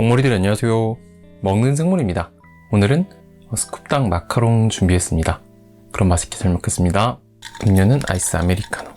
뽕머리들 안녕하세요. 먹는 생물입니다. 오늘은 스쿱당 마카롱 준비했습니다. 그럼 맛있게 잘 먹겠습니다. 음료는 아이스 아메리카노.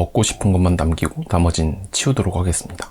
먹고 싶은 것만 남기고 나머진 치우도록 하겠습니다.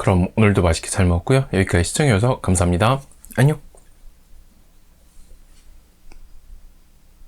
그럼 오늘도 맛있게 잘 먹었고요. 여기까지 시청해주셔서 감사합니다. 안녕!